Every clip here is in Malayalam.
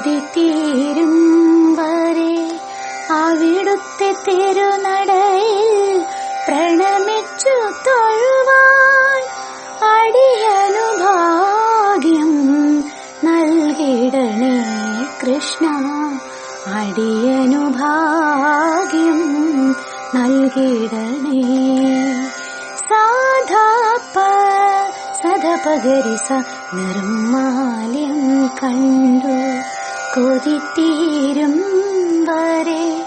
അവധി തീരും വരെ അവിടുത്തെ തിരുനടയിൽ പ്രണമിച്ചു തൊഴുവാൻ അടിയനുഭാഗ്യം നൽകിടണേ കൃഷ്ണ. അടിയനുഭാഗ്യം നൽകിടണേ. സാധാപ്പ സദപകരിസ നിർമാലയം കണ്ടു. കൊതിത്തീരും വരെ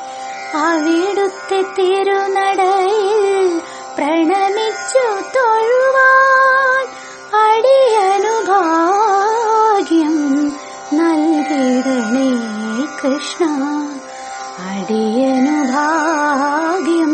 അവിടുത്തെ തിരുനടയിൽ പ്രണമിച്ചു തൊഴുവാൻ അടിയനുഭാഗ്യം നൽകിയിടണേ കൃഷ്ണ. അടിയനു ഭാഗ്യം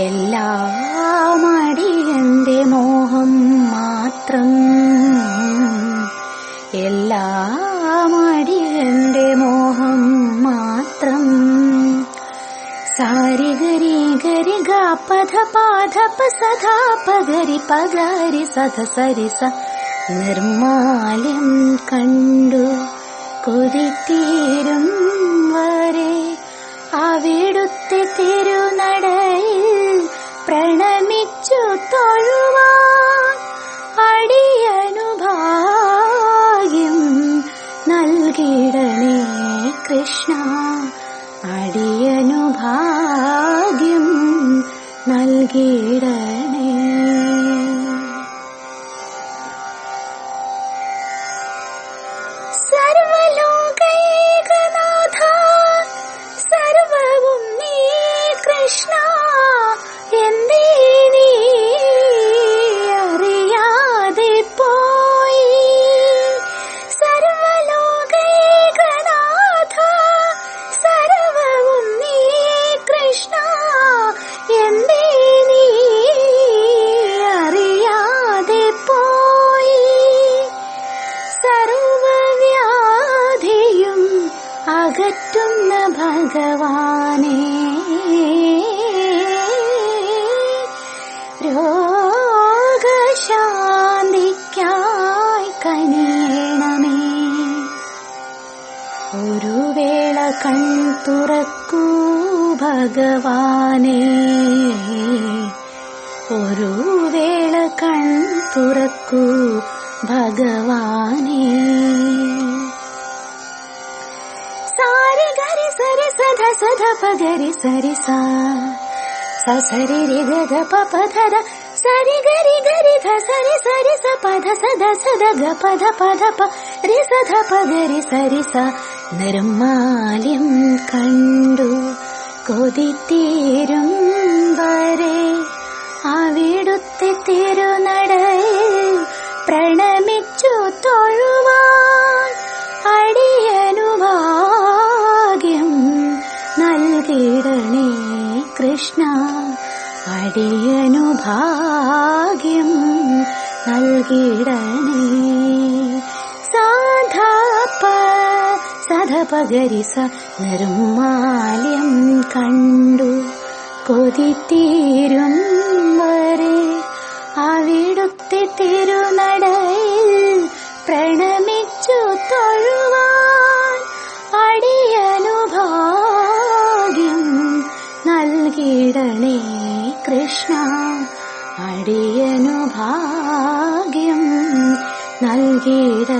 എല്ലാം അടിയന്റെ മോഹം മാത്രം. എല്ലാം അടിയന്റെ മോഹം മാത്രം. സാരി ഗരി ഗരി ഗ പധ പാധ പ സധാ പഗരി പഗരി സധ സരി സ നിർമാല്യം കണ്ടു കൊതിത്തീരും വരെ. അവിടുത്തെ കൃഷ്ണ അടിയനു ഭാഗ്യം നൽകിടണേ അകറ്റുന്ന ഭഗവാനെ രോഗശാന്തിക്കായി കനിയണമേ. ഒരു വേള കൺ തുറക്കൂ ഭഗവാനെ. ഒരു വേള കൺ തുറക്കൂ ഭഗവാനെ. സാരി ഗരി സരി സധ സധ പഗരി സരി സാ സ സരി രി ഗ ഗ പ പ ധ ധ സരി ഗരി ഗരി ധ സരി സരി സ പ ധ സ ധ സ ധ ഗ പ ധ പ ധ പ രി സ ധ പ ഗരി സരി സ നിർമാല്യം കണ്ടു കൊതിത്തീരും വരെ അവിടുത്തെ തിരുനടയിൽ പ്രണമിച്ചു അടിയനു ഭാഗ്യം നൽകിടണേ. സാധാപ്പ സധപഗരി സ നിർമാല്യം കണ്ടു. കൊതിത്തീരും നൽകിടണേ കൃഷ്ണ അടിയനു ഭാഗ്യം നൽകിട